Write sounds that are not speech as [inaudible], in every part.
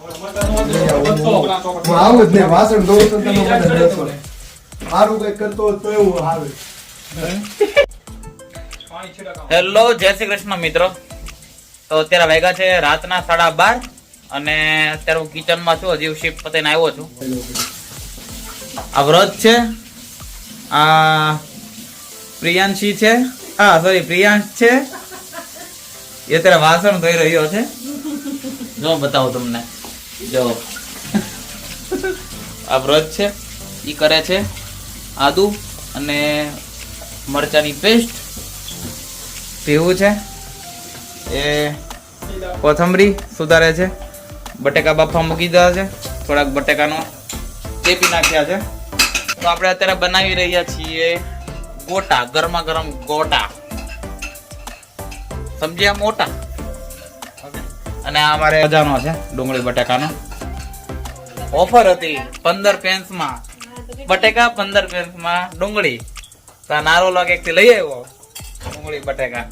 Hello, જય શ્રી કૃષ્ણ મિત્રો. તો અત્યારે વેગા છે રાતના સાડા બાર અને અત્યારે હું કિચનમાં છું, હજી શિફ્ટ પતાઈને આવ્યો છું. આ વ્રત છે. આ પ્રિયાંશી છે. હા સોરી પ્રિયાંશ છે. એ અત્યારે વાસણ ધોઈ રહ્યો છે. જો બતાવું તમને. જો. આ વ્રત છે એ કરે છે આદુ અને મરચાની પેસ્ટ પીવું છે, એ કોથમરી સુધારે છે, બટેકા બાફા મૂકી દીધા છે, થોડાક બટેકાનો ચેપી નાખ્યા છે. તો આપણે અત્યારે બનાવી રહ્યા છીએ ગોટા, ગરમા ગરમ ગોટા. સમજ્યા મોટા? અને આ અમારે મજાનો છે, ડુંગળી બટેકાનો. ઓફર હતી પંદર પેન્સમાં બટેકા પંદર પેન્સમાં ડુંગળી. તો નારો લોક એકથી લઈ આવ્યો ડુંગળી બટેકા.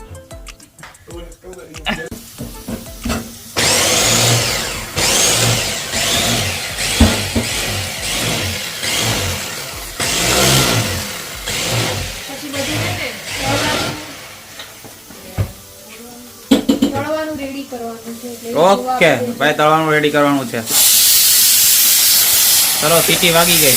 ઓકે, ભાઈ તળવાનું રેડી કરવાનું છે. ચલો, સીટી વાગી ગઈ.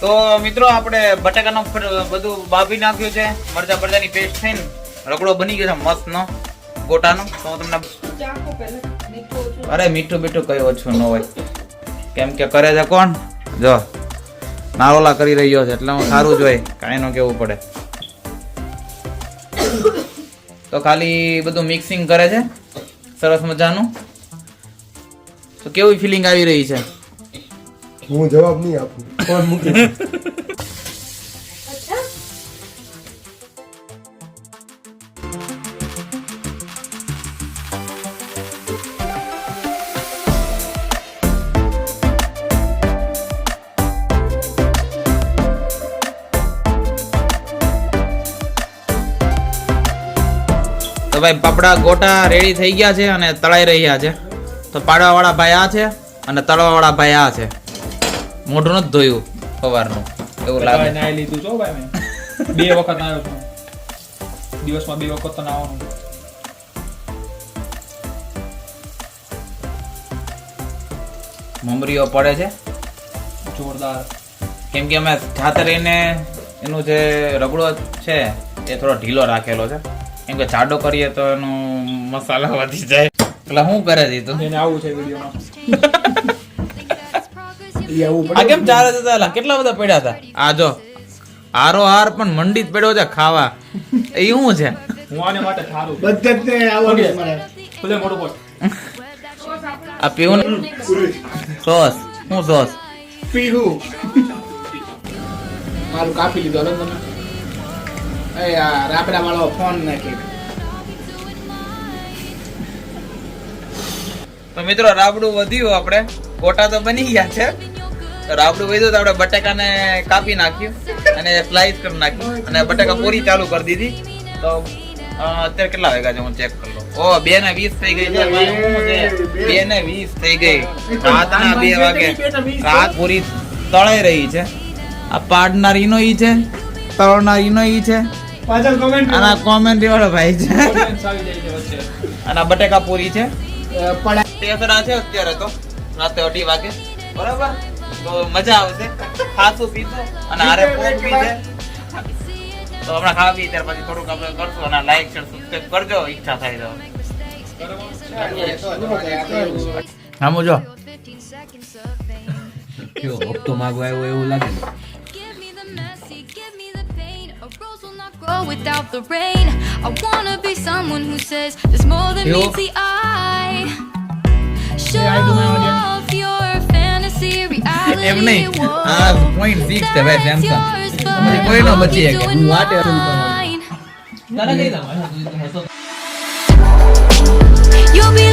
તો મિત્રો, આપણે બટાકાનો બધું બાફી નાખ્યું છે. મરચા બરચાની પેસ્ટ થઈને રગડો બની ગયો છે મસ્ત નો ગોટાનો. તો હું તમને અરે મીઠું મીઠું કઈ ઓછું ન હોય. કેમ કે કરે છે કોણ? જો. નારોલા કરી રહ્યો છે, એટલે હું સારું જ હોય, કાંઈ ન કેવું પડે. તો ખાલી બધું મિક્સિંગ કરે છે, સરસ મજાનું. તો કેવી ફિલિંગ આવી રહી છે? હું જવાબ નહીં આપું ફોન મૂકી તો ભાઈ પાપડા ગોટા રેડી થઈ ગયા છે અને તળાઈ રહ્યા છે. તો પાડવાવાળા ભાઈ આ છે અને તળવાવાળા ભાઈ આ છે. મોઢું નથી ધોયું સવારનું. એવું લાગે. નાઈ લીધું છો ભાઈ મેં. બે વખત નાયો છું. દિવસમાં બે વખત તો નાવાનું મમરીઓ પડે છે. જોરદાર. કેમ કે અમે ખાતર એને એનું જે રગડો છે એ થોડો ઢીલો રાખેલો છે. કેમ કે જાડો કરીએ તો એનો મસાલા વધી જાય. એટલે શું કરે છે તો? એને આવું છે વિડીયોમાં. આ કેમ ચાલે છે તાલા? કેટલા બધા પડ્યા હતા? આ જો. હારો હાર પણ મંડી જ પડ્યો છે ખાવા. એ શું છે? હું આને માટે થારું બધે આવડે છે મારે ભલે મોટો પોટ આ પીવું સોસ. શું સોસ? પીવું. મારું કાપી લીધો હલો તમે. રાબડા વાળો ફોન નાખી તો મિત્રો, રાબડું વધ્યું આપણે. ગોટા તો બની ગયા છે. રાબડું વધ્યું તો આપણે બટાકાને કાપી નાખ્યું અને સ્લાઈસ કરી નાખ્યું. અને બટાકા પૂરી ચાલુ કરી દીધી. તો અત્યારે કેટલા વાગ્યા છે? હું ચેક કરી લઉં. ઓ, બે ને વીસ થઈ ગઈ છે બે ને વીસ થઈ ગઈ. રાતના બે વાગે. રાત પૂરી તળાઈ રહી છે. આ પાડનાર ઈનો ઈ છે. તળનાર ઈનો ઈ છે. પાછળ કોમેન્ટ આના કોમેન્ટ વાળો ભાઈ. છે આના બટાકા પૂરી છે. પડા તેસરા છે અત્યારે તો. રાતે અઢી વાગે. બરાબર? તો મજા આવશે. ખાસું પીશું. અને આરે પોક બી છે. તો હમણાં ખાવા પી ત્યાર પછી થોડુંક આપણે કરશું. અને લાઈક શેર સબસ્ક્રાઇબ કરજો. ઈચ્છા થાય તો. આમ જો. [laughs] કયો હપ્તો માગવા આવ્યો એવું લાગે without the rain. I wanna be someone who says there's more than meets the eye. Show off your fantasy reality. Ah, point six, where Samsung. તમારી કોઈ doing? You'll be